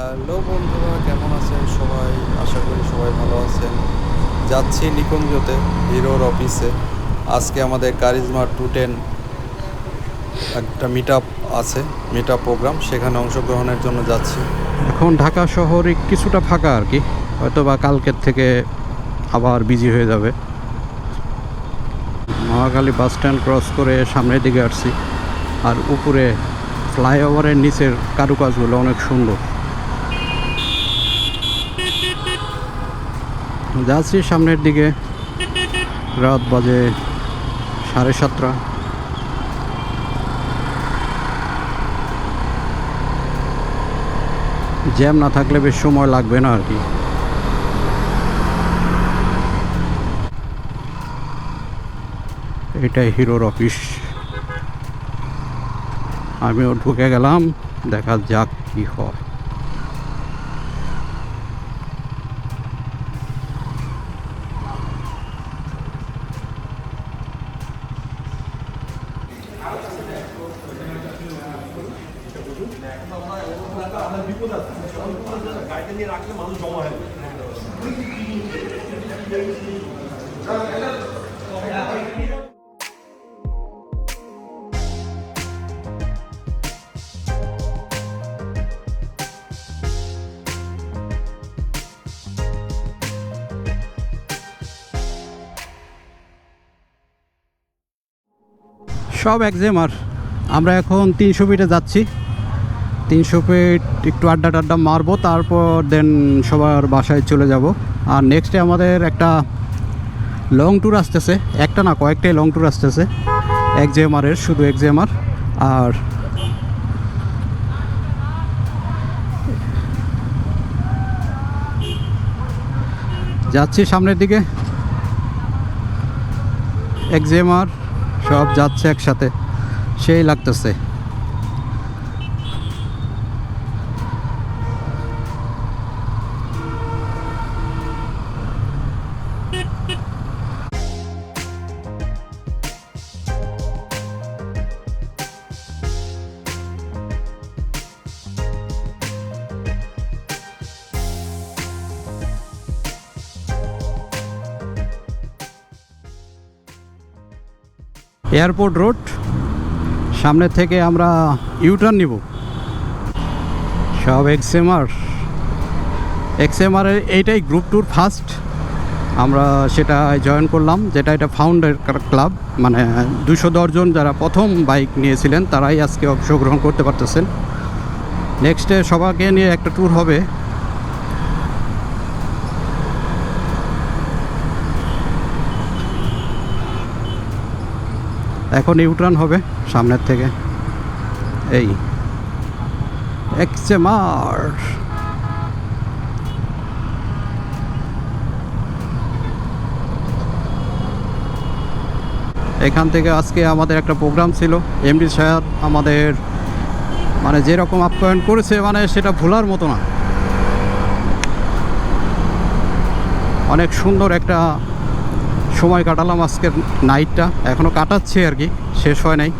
Hello বন্ধুরা, কেমন আছেন সবাই? আশা করি সবাই ভালো আছেন। যাচ্ছি নিকুঞ্জতে, হিরোর অফিসে আজকে আমাদের কারিজমা টু টেন একটা মিট আছে মিট প্রোগ্রাম সেখানে অংশগ্রহণের জন্য যাচ্ছি। এখন ঢাকা শহরে কিছুটা ফাঁকা আর কি। হয়তো বা কালকের থেকে আবার বিজি হয়ে যাবে। মহাখালী বাস স্ট্যান্ড ক্রস করে সামনের দিকে আসছি। আর উপরে ফ্লাইওভারের নিচের কারুকাজগুলো অনেক সুন্দর। যাচ্ছি সামনের দিকে। রাত বাজে সাড়ে সাতটা। জ্যাম না থাকলে বেশ সময় লাগবে না আর কি। এটাই হিরোর অফিস। আমিও ঢুকে গেলাম, দেখা যাক কি হয়। সব একজেম আর আমরা এখন তিনশো ফিটে যাচ্ছি। তিনশো ফিট একটু আড্ডা টাড্ডা মারবো, তারপর দেন সবার বাসায় চলে যাব। আর নেক্সটে আমাদের একটা লং ট্যুর আসতেছে। একটা না কয়েকটাই লং ট্যুর আসতেছে। একজেএমআরের, শুধু একজেএমআর। আর যাচ্ছি সামনের দিকে। একজেএমআর, সব যাচ্ছে একসাথে। সেই লাগতেছে। Airport road. সামনে থেকে আমরা ইউটার্ন নিব। সব এক্সএমআর এক্সএমআরের এইটাই গ্রুপ ট্যুর ফার্স্ট আমরা সেটা জয়েন করলাম, যেটা এটা ফাউন্ডার ক্লাব মানে দুশো দশজন যারা প্রথম বাইক নিয়েছিলেন, তারাই আজকে অংশগ্রহণ করতে পারতেছেন। নেক্সটে সবাইকে নিয়ে একটা ট্যুর হবে। এখন ইউটার্ন হবে সামনের থেকে। এই এক্সেমার এখান থেকে আজকে আমাদের একটা প্রোগ্রাম ছিল। এমডি স্যার আমাদের মানে যেরকম আপ্যায়ন করেছে মানে সেটা ভোলার মতো না। অনেক সুন্দর একটা সময় কাটালাম আজকের নাইটটা এখনও কাটাচ্ছি আর কি, শেষ হয় নাই।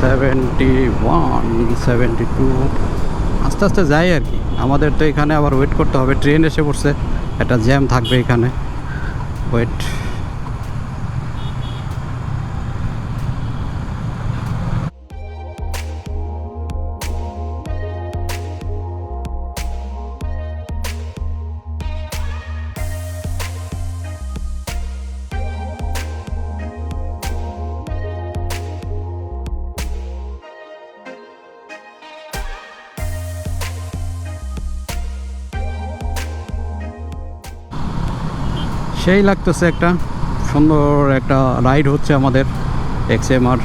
সেভেন্টি ওয়ান সেভেন্টি টু আস্তে আস্তে যাই আর কি। আমাদের তো এখানে আবার ওয়েট করতে হবে। ট্রেন এসে পড়ছে। একটা জ্যাম থাকবে এখানে। ওয়েট সেই লাগতেছে একটা সুন্দর একটা রাইড হচ্ছে আমাদের এক্সএমআর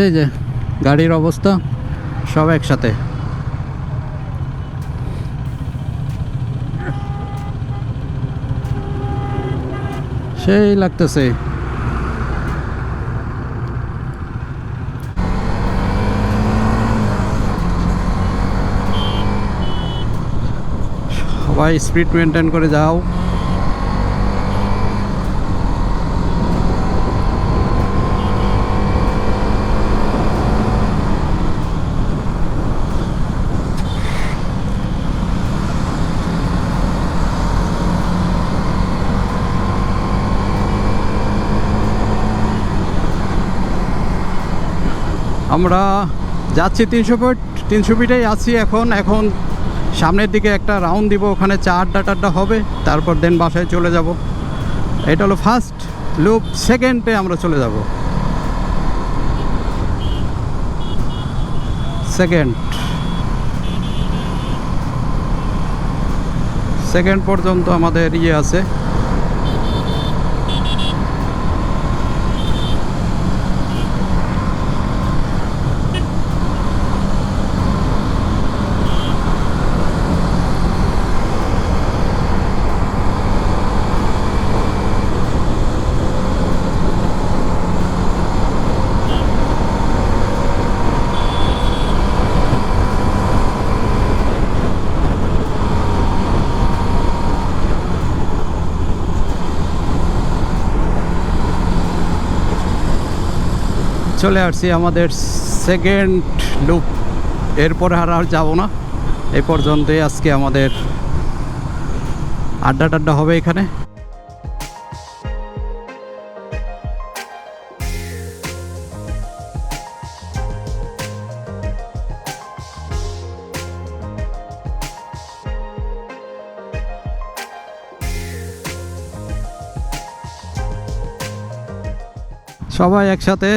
আছে যে গাড়ির অবস্থা সব একসাথে। সেই লাগতেছে। সবাই স্পিড মেনটেন করে যাও। আমরা যাচ্ছি তিনশো ফিট, তিনশো ফিটেই আছি এখন। এখন সামনের দিকে একটা রাউন্ড দিব, ওখানে চা আড্ডা টাড্ডা হবে, তারপর দেন বাসায় চলে যাব। এটা হলো ফার্স্ট লুপ সেকেন্ডে আমরা চলে যাব। সেকেন্ড সেকেন্ড পর্যন্ত আমাদের ইয়ে আছে। চলে আসছি আমাদের সেকেন্ড লুপ এরপরে আর আর যাব না। এই পর্যন্তই আজকে আমাদের আড্ডা টাড্ডা হবে এখানে। সবাই একসাথে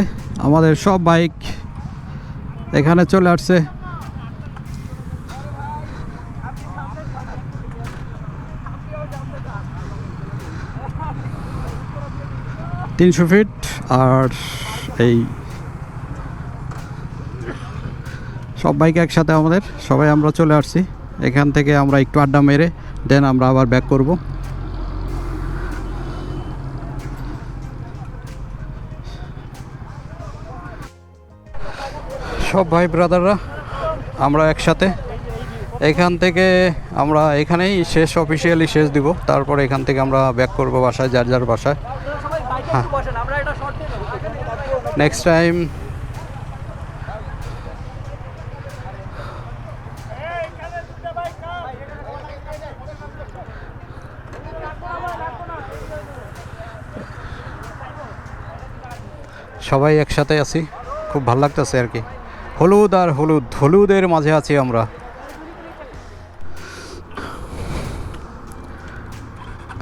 আমাদের সব বাইক এখানে চলে আসছে। তিনশো ফিট আর এই সব বাইক একসাথে আমাদের। সবাই আমরা চলে আসছি। এখান থেকে আমরা একটু আড্ডা মেরে, দেন আমরা আবার ব্যাক করব। সব ভাই ব্রাদাররা, আমরা একসাথে। এখান থেকে আমরা এখানেই শেষ অফিসিয়ালি শেষ দিব। তারপর এখান থেকে আমরা ব্যাক করব বাসায়, যার যার বাসায়। হ্যাঁ। নেক্সট টাইম সবাই একসাথে আছি। খুব ভালো লাগতেছে আর কি। হলুদ আর হলুদ, হলুদের মাঝে আছি আমরা।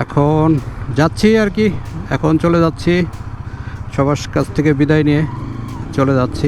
এখন যাচ্ছি আর কি, এখন চলে যাচ্ছি। সবার কাছ থেকে বিদায় নিয়ে চলে যাচ্ছি।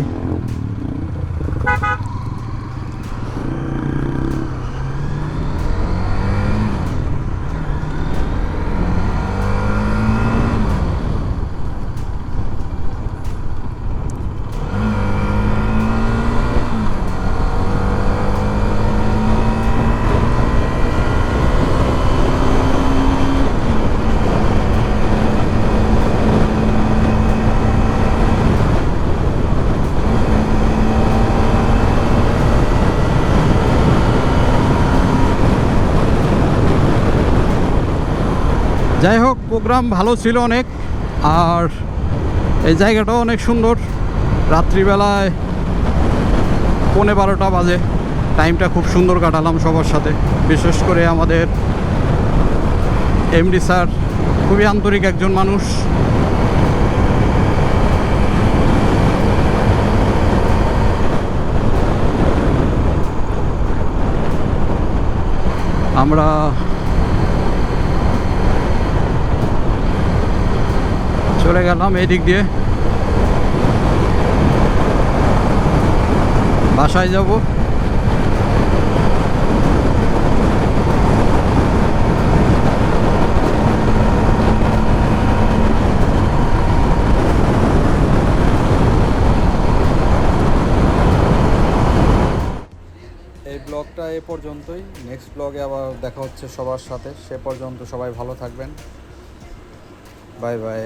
যাই হোক, প্রোগ্রাম ভালো ছিল অনেক, আর এই জায়গাটাও অনেক সুন্দর। রাত্রিবেলায় পৌনে বারোটা বাজে টাইমটা খুব সুন্দর কাটালাম সবার সাথে। বিশেষ করে আমাদের এমডি স্যার, খুবই আন্তরিক একজন মানুষ। আমরা চলে গেলাম এই দিক দিয়ে। বাসায় যাব। এই ব্লগটা এ পর্যন্তই। নেক্সট ব্লগে আবার দেখা হচ্ছে সবার সাথে। সে পর্যন্ত সবাই ভালো থাকবেন। Bye bye.